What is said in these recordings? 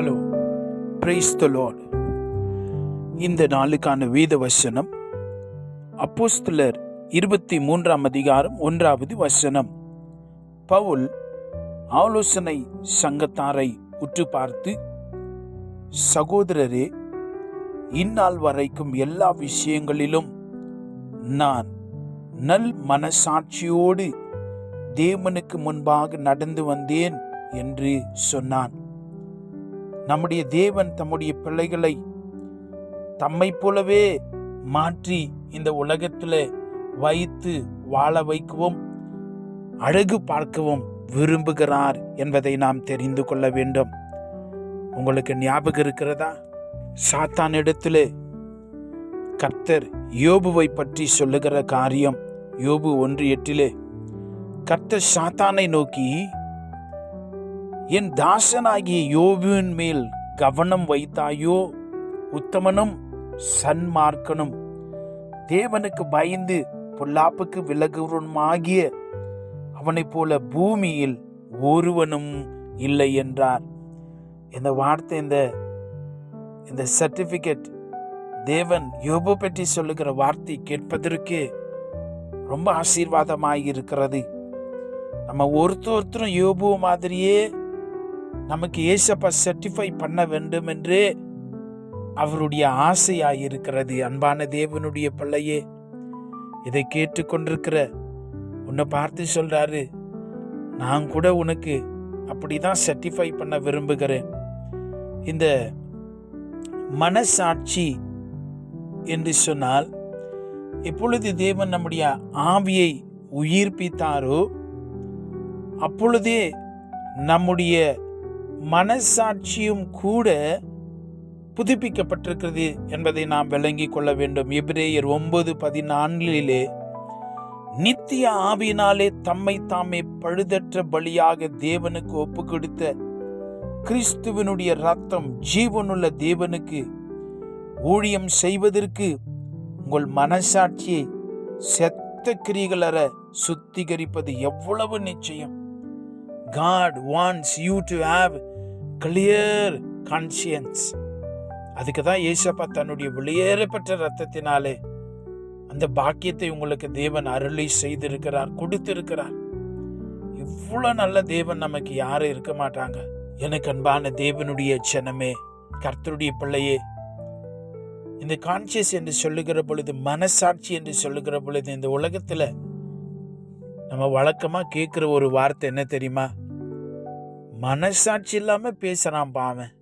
Hello praise the இந்த நாளுக்கான வேத வசனம் அப்போஸ்துலர் இருபத்தி மூன்றாம் அதிகாரம் ஒன்றாவது வசனம். பவுல் ஆலோசனை சங்கத்தாரை உற்று பார்த்து சகோதரரே இந்நாள் வரைக்கும் எல்லா விஷயங்களிலும் நான் நல் மனசாட்சியோடு தேவனுக்கு முன்பாக நடந்து வந்தேன் என்று சொன்னான். நம்முடைய தேவன் தம்முடைய பிள்ளைகளை தம்மை போலவே மாற்றி இந்த உலகத்தில் வைத்து வாழ வைக்கவும் அழகு பார்க்கவும் விரும்புகிறார் என்பதை நாம் தெரிந்து கொள்ள வேண்டும். உங்களுக்கு ஞாபகம் இருக்கிறதா? சாத்தான் இடத்துல கர்த்தர் யோபுவை பற்றி சொல்லுகிற காரியம் யோபு ஒன்று எட்டிலே கர்த்தர் சாத்தானை நோக்கி என் தாசனாகிய யோபுவின் மேல் கவனம் வைத்தாயோ? உத்தமனும் சன்மார்க்கனும். தேவனுக்கு பயந்து பொல்லாப்புக்கு விலகுவனுமாகிய அவனைப் போல பூமியில் ஒருவனும் இல்லை என்றார். இந்த வார்த்தை இந்த இந்த சர்டிபிகேட் தேவன் யோபு பற்றி சொல்லுகிற வார்த்தை கேட்பதற்கு ரொம்ப ஆசீர்வாதமாக இருக்கிறது நம்ம ஒருத்தர் ஒருத்தரும் யோபு மாதிரியே நமக்கு ஏசப்பா சர்டிஃபை பண்ண வேண்டும் என்று அவருடைய ஆசையாய் இருக்கிறது அன்பான தேவனுடைய பிள்ளையே இதை கேட்டுக்கொண்டிருக்கிற உன்னை பார்த்து சொல்றாரு நான் கூட உனக்கு அப்படிதான் சர்டிஃபை பண்ண விரும்புகிறேன். இந்த மனசாட்சி என்று சொன்னால் எப்பொழுது தேவன் நம்முடைய ஆவியை உயிர்ப்பித்தாரோ அப்பொழுதே நம்முடைய மனசாட்சியும் கூட புதுப்பிக்கப்பட்டிருக்கிறது என்பதை நாம் விளங்கி கொள்ள வேண்டும். எபிரேயர் ஒன்பது பதினான்கிலே நித்திய ஆவியினாலே தம்மை தாமே பழுதற்ற பலியாக தேவனுக்கு ஒப்பு கொடுத்த கிறிஸ்துவனுடைய ரத்தம் ஜீவனுள்ள தேவனுக்கு ஊழியம் செய்வதற்கு உங்கள் மனசாட்சியை செத்த கிரிகளற சுத்திகரிப்பது எவ்வளவு நிச்சயம். God wants you to have clear conscience அதுக்கு தான் ஏசப்பா தன்னுடைய வெளியேறப்பட்ட ரத்தத்தினாலே அந்த பாக்கியத்தை உங்களுக்கு தேவன் அருளை செய்திருக்கிறார் கொடுத்திருக்கிறார். இவ்வளோ நல்ல தேவன் நமக்கு யாரும் இருக்க மாட்டாங்க. எனக்கு அன்பான தேவனுடைய ஜனமே கர்த்தருடைய பிள்ளையே இந்த கான்சியஸ் என்று சொல்லுகிற பொழுது மனசாட்சி என்று சொல்லுகிற பொழுது இந்த உலகத்தில் நம்ம வழக்கமாக கேட்குற ஒரு வார்த்தை என்ன தெரியுமா? மனசாட்சி இல்லாம பேசுறான் பாவன்.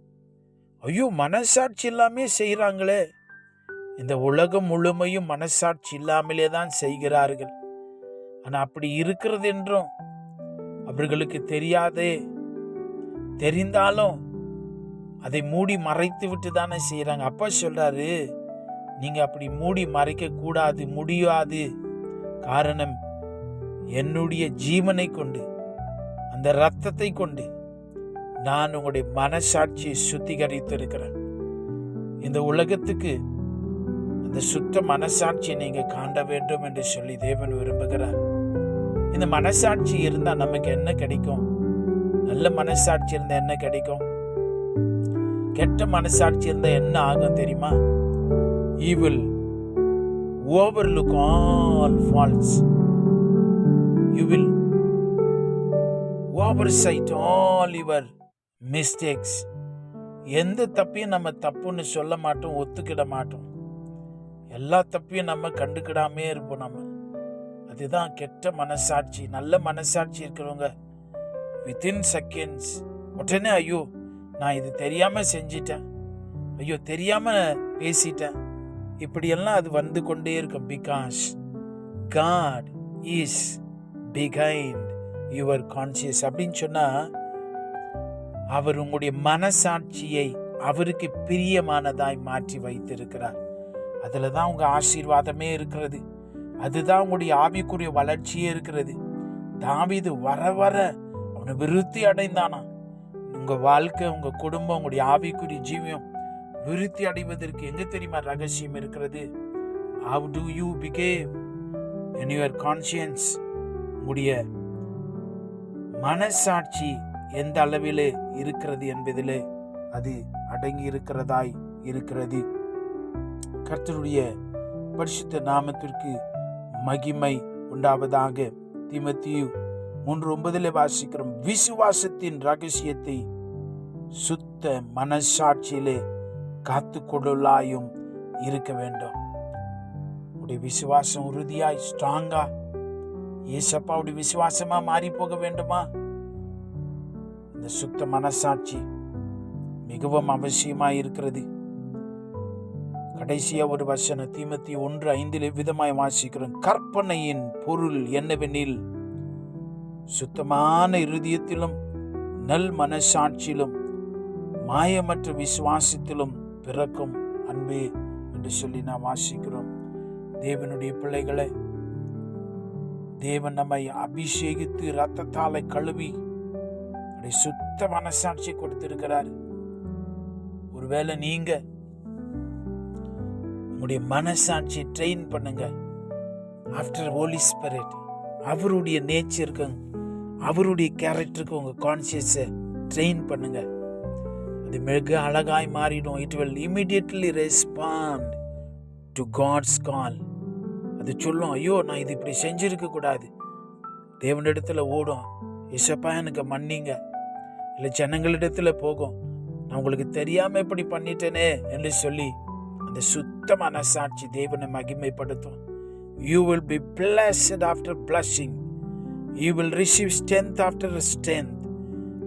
ஐயோ மனசாட்சி இல்லாமே செய்கிறாங்களே இந்த உலகம் முழுமையும் மனசாட்சி இல்லாமலே தான் செய்கிறார்கள். ஆனால் அப்படி இருக்கிறது என்றும் அவர்களுக்கு தெரியாதே. தெரிந்தாலும் அதை மூடி மறைத்து விட்டு தானே செய்கிறாங்க அப்பா சொல்கிறாரு நீங்கள் அப்படி மூடி மறைக்க கூடாது முடியாது. காரணம் என்னுடைய ஜீவனை கொண்டு அந்த ரத்தத்தை கொண்டு நான் உங்களுடைய மனசாட்சியை சுத்திகரித்து இருக்கிறேன் இந்த உலகத்துக்கு அந்த சுத்த மனசாட்சியை நீங்க காண்ட வேண்டும் என்று சொல்லி தேவன் விரும்புகிறார். இந்த மனசாட்சி இருந்தா நமக்கு என்ன கிடைக்கும்? நல்ல மனசாட்சி இருந்தா என்ன கிடைக்கும்? கெட்ட மனசாட்சி இருந்தா என்ன ஆகும் தெரியுமா? He will overlook all faults you will oversight all your mistakes எந்த தப்பையும் நம்ம தப்புன்னு சொல்ல மாட்டோம் ஒத்துக்கிட மாட்டோம். எல்லா தப்பையும் நம்ம கண்டுக்கிடாமே இருப்போம் நம்ம. அதுதான் கெட்ட மனசாட்சி நல்ல மனசாட்சி இருக்கிறவங்க. வித்தின் செகண்ட்ஸ் உடனே ஐயோ நான் இது தெரியாமல் செஞ்சிட்டேன். ஐயோ தெரியாமல் பேசிட்டேன். இப்படியெல்லாம் அது வந்து கொண்டே இருக்கும். Because God is behind your conscious அப்படின்னு சொன்னால் அவர் உங்களுடைய மனசாட்சியை அவருக்கு பிரியமானதாய் மாற்றி வைத்திருக்கிறார். அதில் தான் உங்கள் ஆசீர்வாதமே இருக்கிறது. அதுதான் உங்களுடைய ஆவிக்குரிய வளர்ச்சியே இருக்கிறது. தாவிது வர வர அவனை விருத்தி அடைந்தானா? உங்கள் வாழ்க்கை உங்கள் குடும்பம் உங்களுடைய ஆவிக்குரிய ஜீவியம் விருத்தி அடைவதற்கு எங்கே தெரியுமா ரகசியம் இருக்கிறது? How do you behave in your conscience உங்களுடைய மனசாட்சி எந்த அளவிலே இருக்கிறது என்பதிலே அது அடங்கி இருக்கிறதாய் இருக்கிறது. கர்த்தருடைய பரிசுத்த நாமத்திற்கு மகிமை உண்டாவதாக திமத்தியு மூன்று ஒன்பதில் வாசிக்கிறோம். விசுவாசத்தின் ரகசியத்தை சுத்த மனசாட்சியிலே காத்து கொள்ளலாயும் இருக்க வேண்டும். உடைய விசுவாசம் உறுதியாய் ஸ்ட்ராங்கா ஏசப்பாவுடைய விசுவாசமா மாறி போக வேண்டுமா? இந்த சுத்த மனசாட்சி மிகவும் அவசியமாக இருக்கிறது கடைசியா ஒரு வசன தீமத்தி ஒன்று ஐந்தில் விதமாய் வாசிக்கிறோம். கற்பனையின் பொருள் என்னவெனில் சுத்தமான இருதயத்திலும் நல் மனசாட்சியிலும் மாயமற்ற விசுவாசத்திலும் பிறக்கும் அன்பே என்று சொல்லி நாம் வாசிக்கிறோம். தேவனுடைய பிள்ளைகளை தேவன் நம்மை அபிஷேகித்து ரத்தத்தாலை கழுவி அப்படி சுத்த மனசாட்சி கொடுத்திருக்கிறார். ஒருவேளை நீங்க உங்களுடைய மனசாட்சி ட்ரெயின் பண்ணுங்க. ஆஃப்டர் ஹோலி ஸ்பிரிட் அவருடைய நேச்சருக்கு அவருடைய கேரக்டருக்கு உங்க கான்சியஸை ட்ரெயின் பண்ணுங்க. அது மிக அழகாய் மாறிடும். It will immediately respond to God's call அது சொல்லும் ஐயோ நான் இது இப்படி செஞ்சிருக்க கூடாது. தேவனிடத்துல ஓடும். இசப்பா எனக்கு மன்னிங்க. இல்லை ஜனங்களிடத்தில் போகும். நான் உங்களுக்கு தெரியாமல் இப்படி பண்ணிட்டேனே என்று சொல்லி அந்த சுத்த மனசாட்சி தேவனை மகிமைப்படுத்தும். You will be blessed after blessing you will receive strength after strength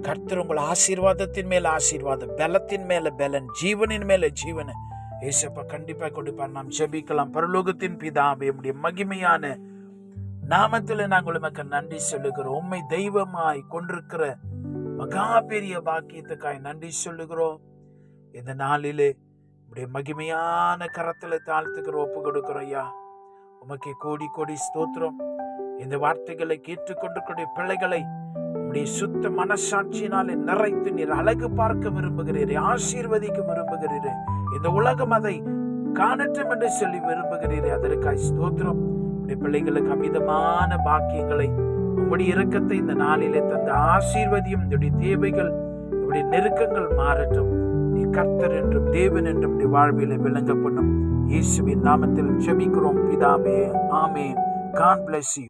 கர்த்தர் உங்கள் ஆசீர்வாதத்தின் மேல ஆசீர்வாதம் பலத்தின் மேல பலன் ஜீவனின் மேல ஜீவனை. ஏசப்பா கண்டிப்பா கொடுப்பார். நாம் ஜெபிக்கலாம். பரலோகத்தின் பிதாவே உம்முடைய மகிமையான நாமத்தில் நாங்கள் உமக்கு நன்றி சொல்லுகிறோம். உண்மை தெய்வமாய் கொண்டிருக்கிற மகா பெரிய பாக்கியத்துக்காய் நன்றி சொல்லுகிறோம். இந்த நாளிலே உடைய மகிமையான கரத்துல தாழ்த்துக்கிற ஒப்பு கொடுக்கிறோம் ஐயா. உமக்கு கோடி கோடி ஸ்தோத்திரம். இந்த வார்த்தைகளை கேட்டுக்கொண்டிருக்கிற பிள்ளைகளை உடைய சுத்த மனசாட்சியினாலே நிறைத்து நீர் அழகு பார்க்க விரும்புகிறீரே ஆசீர்வதிக்க விரும்புகிறீரே. இந்த உலகம் அதை காணட்டும் என்று சொல்லி விரும்புகிறீரே. அதற்காய் ஸ்தோத்திரம். உடைய பிள்ளைகளுக்கு அமிதமான பாக்கியங்களை உங்களுடைய இரக்கத்தை இந்த நாளிலே தந்த ஆசீர்வதியும் என்னுடைய தேவைகள் என்னுடைய நெருக்கங்கள் மாறட்டும். நீ கர்த்தர் என்றும் தேவன் என்றும் உடைய வாழ்விலே விளங்க பண்ணும் இயேசுவின் நாமத்தில் ஜெபிக்கிறோம் பிதாவே ஆமே காட் பிளஸ் யூ